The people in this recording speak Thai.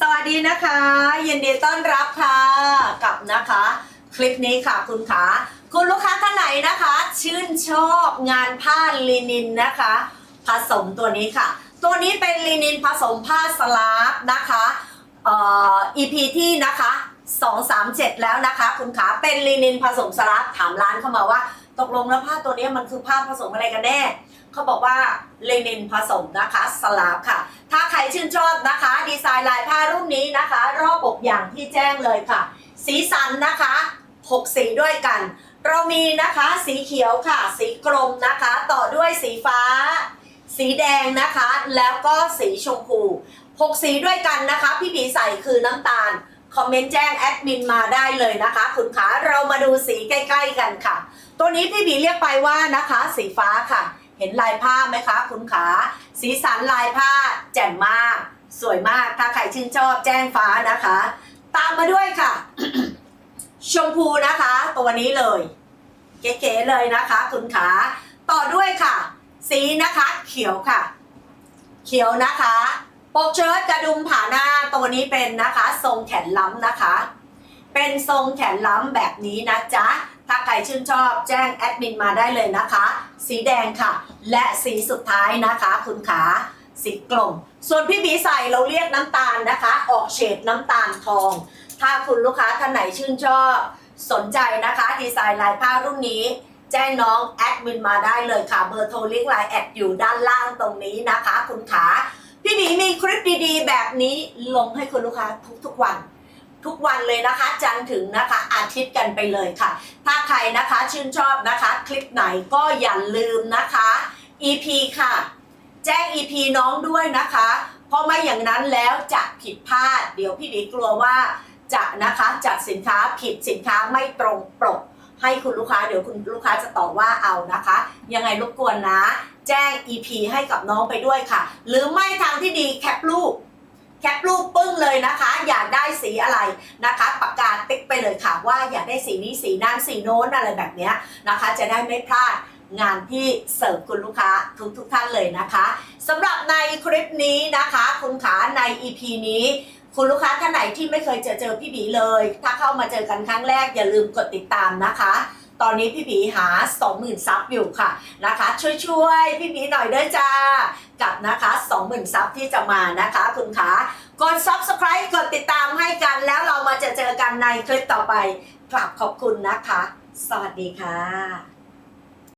สวัสดีนะคะ ยินดีต้อนรับค่ะกับนะคะ คลิปนี้ค่ะคุณขาคุณลูกค้าท่านไหนนะคะ ชื่นชอบงานผ้าลินินนะคะ ผสมตัวนี้ค่ะ ตัวนี้เป็นลินินผสมผ้าสลาฟนะคะเอ่อ EP ที่นะคะ 237 แล้วนะคะ คุณขาเป็นลินินผสมสลาฟถามร้านเข้ามาว่า ตกลงแล้วผ้าตัวนี้มันคือผ้าผสมอะไรกันแน่เขาบอกว่าเลนินผสมนะคะสลาฟค่ะ ถ้าใครชื่นชอบนะคะ ดีไซน์ลายผ้ารุ่นนี้นะคะ รอบอกอย่างที่แจ้งเลยค่ะ สีสันนะคะ6สีด้วยกัน เรามีนะคะสีเขียวค่ะ สีกรมนะคะ ต่อด้วยสีฟ้า สีแดงนะคะ แล้วก็สีชมพู6สีด้วยกันนะคะ พี่บีใส่คือน้ำตาลคอมเมนต์แจ้งแอดมินมาได้เลยนะคะ คุณขาเรามาดูสีใกล้ ๆ กันค่ะ ตัวนี้พี่บีเรียกไปว่านะคะ สีฟ้าค่ะ เห็นลายผ้าไหมคะคุณขา สีสันลายผ้าแจ่มมาก สวยมาก ถ้าใครชื่นชอบแจ้งฟ้านะคะ ตามมาด้วยค่ะ ชมพูนะคะ ตัวนี้เลย เก๋ๆเลยนะคะ คุณขา ต่อด้วยค่ะ สีนะคะเขียวค่ะ เขียวนะคะปกเชิ้ตกระดุมผ่าหน้าตัวนี้เป็นนะคะ ทรงแขนล้ำนะคะ เป็นทรงแขนล้ำแบบนี้นะจ๊ะ ถ้าใครชื่นชอบแจ้งแอดมินมาได้เลยนะคะ สีแดงค่ะ และสีสุดท้ายนะคะ คุณขาสีกลม ส่วนพี่บีใส่เราเรียกน้ำตาลนะคะ ออกเฉดน้ำตาลทอง ถ้าคุณลูกค้าท่านไหนชื่นชอบสนใจนะคะ ดีไซน์ลายผ้ารุ่นนี้แจ้งน้องแอดมินมาได้เลยค่ะ เบอร์โทรลิงก์ไลน์แอดอยู่ด้านล่างตรงนี้นะคะ คุณขา พี่บีมีคลิปดีๆ แบบนี้ลงให้คุณลูกค้าทุกๆวัน ทุกวันเลยนะคะจันถึงนะคะอาทิตย์กันไปเลยค่ะ ถ้าใครนะคะชื่นชอบนะคะ คลิปไหนก็อย่าลืมนะคะ EP ค่ะ แจ้ง EP น้องด้วยนะคะ เพราะไม่อย่างนั้นแล้วจะผิดพลาด เดี๋ยวพี่บีกลัวว่าจะนะคะจัดสินค้าผิดสินค้าไม่ตรงปก ให้คุณลูกค้าเดี๋ยวคุณลูกค้าจะต่อว่าเอานะคะ ยังไงรบกวนนะ แจ้ง EP ให้กับน้องไปด้วยค่ะ หรือไม่ทางที่ดีแคปรูป แคปรูปปึ้งเลยนะคะ อยากได้สีอะไรนะคะปากกาติ๊กไปเลยค่ะว่าอยากได้สีนี้สีนั้นสีโน้นอะไรแบบเนี้ยนะคะ จะได้ไม่พลาดงานที่เสิร์ฟคุณลูกค้าทุกทุกท่านเลยนะคะสำหรับในคลิปนี้นะคะ คุณขาใน EP นี้คุณลูกค้าท่านไหนที่ไม่เคยเจอเจอพี่บีเลย ถ้าเข้ามาเจอกันครั้งแรกอย่าลืมกดติดตามนะคะ ตอนนี้พี่บีหา 20,000ซับอยู่ค่ะนะคะ ช่วยๆพี่บีหน่อยเด้อจ้ากับนะคะ 20,000ซับที่จะมานะคะคุณขากด subscribe กดติดตามให้กันแล้วเรามาจะเจอกันในคลิปต่อไปกลับขอบคุณนะคะ สวัสดีค่ะ